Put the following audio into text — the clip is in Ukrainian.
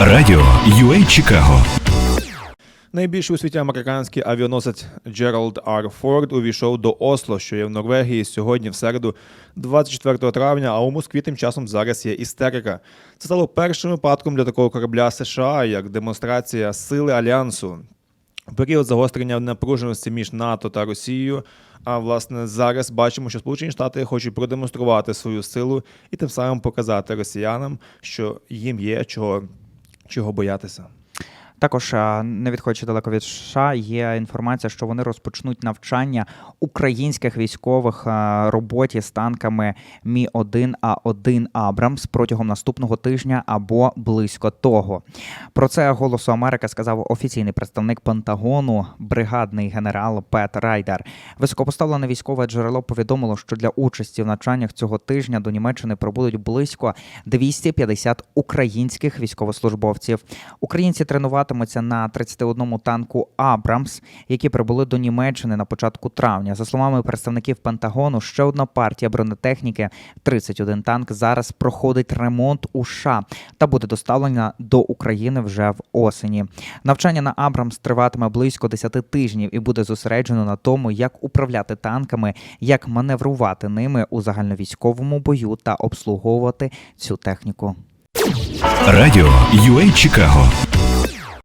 Радіо UA Чикаго Найбільший у світі американський авіаносець Джеральд Ар Форд увійшов до Осло, що є в Норвегії сьогодні, в середу, 24 травня. А у Москві тим часом зараз є істерика. Це стало першим випадком для такого корабля США як демонстрація сили альянсу. Період загострення напруженості між НАТО та Росією. А власне зараз бачимо, що Сполучені Штати хочуть продемонструвати свою силу і тим самим показати росіянам, що їм є чого, чого боятися. Також не відходячи далеко від США, є інформація, що вони розпочнуть навчання українських військових а, роботі з танками Мі 1 А 1 Абрамс протягом наступного тижня або близько того. Про це голосу Америки сказав офіційний представник Пентагону, бригадний генерал Пет Райдер. Високопоставлене військове джерело повідомило, що для участі в навчаннях цього тижня до Німеччини прибудуть близько 250 українських військовослужбовців. Українці тренуватимуться на 31 танку Абрамс, які прибули до Німеччини на початку травня. За словами представників Пентагону, ще одна партія бронетехніки 31 танк зараз проходить ремонт у США та буде доставлена до України вже в осені. Навчання на Абрамс триватиме близько 10 тижнів і буде зосереджено на тому, як управляти танками, як маневрувати ними у загальновійськовому бою та обслуговувати цю техніку. Радіо UA Чикаго